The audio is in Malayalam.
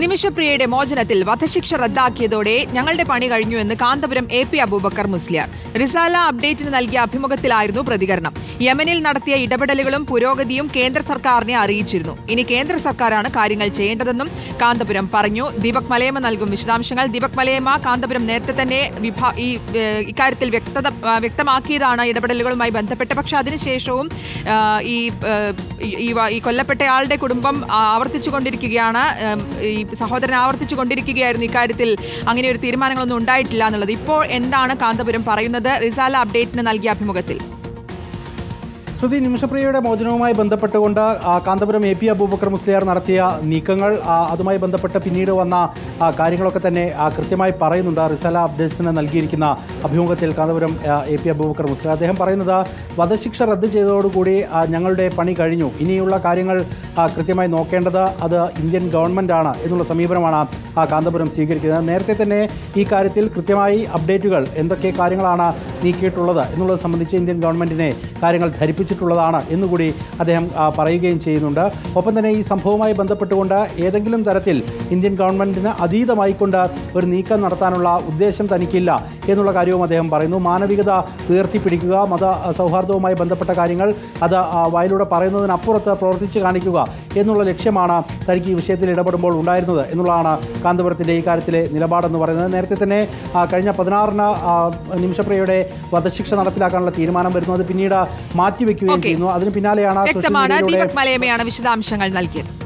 നിമിഷപ്രിയയുടെ മോചനത്തിൽ വധശിക്ഷ റദ്ദാക്കിയതോടെ ഞങ്ങളുടെ പണി കഴിഞ്ഞു എന്ന് കാന്തപുരം എ പി അബൂബക്കർ മുസ്ലിയാർ. റിസാല അപ്ഡേറ്റിന് നൽകിയ അഭിമുഖത്തിലായിരുന്നു പ്രതികരണം. യമനിൽ നടത്തിയ ഇടപെടലുകളും പുരോഗതിയും കേന്ദ്ര സർക്കാരിനെ അറിയിച്ചിരുന്നു. ഇനി കേന്ദ്ര സർക്കാരാണ് കാര്യങ്ങൾ ചെയ്യേണ്ടതെന്നും കാന്തപുരം പറഞ്ഞു. ദീപക് മലയമ നൽകും വിശദാംശങ്ങൾ. ദീപക് മലയമ കാന്തപുരം നേരത്തെ തന്നെ ഈ ഇക്കാര്യത്തിൽ വ്യക്തത വ്യക്തമാക്കിയതാണ് ഇടപെടലുകളുമായി ബന്ധപ്പെട്ട്. പക്ഷെ അതിനുശേഷവും ഈ കൊല്ലപ്പെട്ടയാളുടെ കുടുംബം ആവർത്തിച്ചുകൊണ്ടിരിക്കുകയാണ്. ഈ സഹോദരൻ ആവർത്തിച്ചു കൊണ്ടിരിക്കുകയായിരുന്നു. ഇക്കാര്യത്തിൽ അങ്ങനെ ഒരു തീരുമാനങ്ങളൊന്നും ഉണ്ടായിട്ടില്ല എന്നുള്ളത്. ഇപ്പോൾ എന്താണ് കാന്തപുരം പറയുന്നത്? റിസാല അപ്ഡേറ്റിന് നൽകിയ അഭിമുഖത്തിൽ. ശ്രുതി നിമിഷപ്രിയയുടെ മോചനവുമായി ബന്ധപ്പെട്ടുകൊണ്ട് കാന്തപുരം എ പി അബൂബക്കർ മുസ്ലിയാർ നടത്തിയ നീക്കങ്ങൾ അതുമായി ബന്ധപ്പെട്ട് പിന്നീട് വന്ന കാര്യങ്ങളൊക്കെ തന്നെ കൃത്യമായി പറയുന്നുണ്ട്. റിസല അബ്ദേസിന് നൽകിയിരിക്കുന്ന അഭിമുഖത്തിൽ കാന്തപുരം എ പി അബൂബക്കർ മുസ്ലിയാർ. അദ്ദേഹം പറയുന്നത് വധശിക്ഷ റദ്ദ് ചെയ്തതോടുകൂടി ഞങ്ങളുടെ പണി കഴിഞ്ഞു. ഇനിയുള്ള കാര്യങ്ങൾ കൃത്യമായി നോക്കേണ്ടത് അത് ഇന്ത്യൻ ഗവൺമെന്റാണ് എന്നുള്ള സമീപനമാണ് കാന്തപുരം സ്വീകരിക്കുന്നത്. നേരത്തെ തന്നെ ഈ കാര്യത്തിൽ കൃത്യമായി അപ്ഡേറ്റുകൾ എന്തൊക്കെ കാര്യങ്ങളാണ് നീക്കിയിട്ടുള്ളത് എന്നുള്ളത് സംബന്ധിച്ച് ഇന്ത്യൻ ഗവൺമെന്റിനെ കാര്യങ്ങൾ ധരിപ്പിച്ചിട്ടുള്ളതാണ് എന്നുകൂടി അദ്ദേഹം പറയുകയും ചെയ്യുന്നുണ്ട്. ഒപ്പം തന്നെ ഈ സംഭവവുമായി ബന്ധപ്പെട്ടുകൊണ്ട് ഏതെങ്കിലും തരത്തിൽ ഇന്ത്യൻ ഗവൺമെന്റിന് അതീതമായിക്കൊണ്ട് ഒരു നീക്കം നടത്താനുള്ള ഉദ്ദേശം തനിക്കില്ല എന്നുള്ള കാര്യവും അദ്ദേഹം പറയുന്നു. മാനവികത ഉയർത്തിപ്പിടിക്കുക മത സൗഹാർദ്ദവുമായി ബന്ധപ്പെട്ട കാര്യങ്ങൾ അത് വായിലൂടെ പറയുന്നതിനപ്പുറത്ത് പ്രവർത്തിച്ച് കാണിക്കുക എന്നുള്ള ലക്ഷ്യമാണ് തനിക്ക് ഈ വിഷയത്തിൽ ഇടപെടുമ്പോൾ ഉണ്ടായിരുന്നത് എന്നുള്ളതാണ് കാന്തപുരത്തിന്റെ ഈ കാര്യത്തിലെ നിലപാടെന്ന് പറയുന്നത്. നേരത്തെ തന്നെ കഴിഞ്ഞ പതിനാറിന് നിമിഷപ്രിയയുടെ വധശിക്ഷ നടപ്പിലാക്കാനുള്ള തീരുമാനം വരുന്നു. അത് പിന്നീട് മാറ്റിവെക്കുകയും. ചെയ്യുന്നു. അതിന് പിന്നാലെയാണ് ദീപക് മലയമ്മയാണ് വിശദാംശങ്ങൾ നൽകിയത്.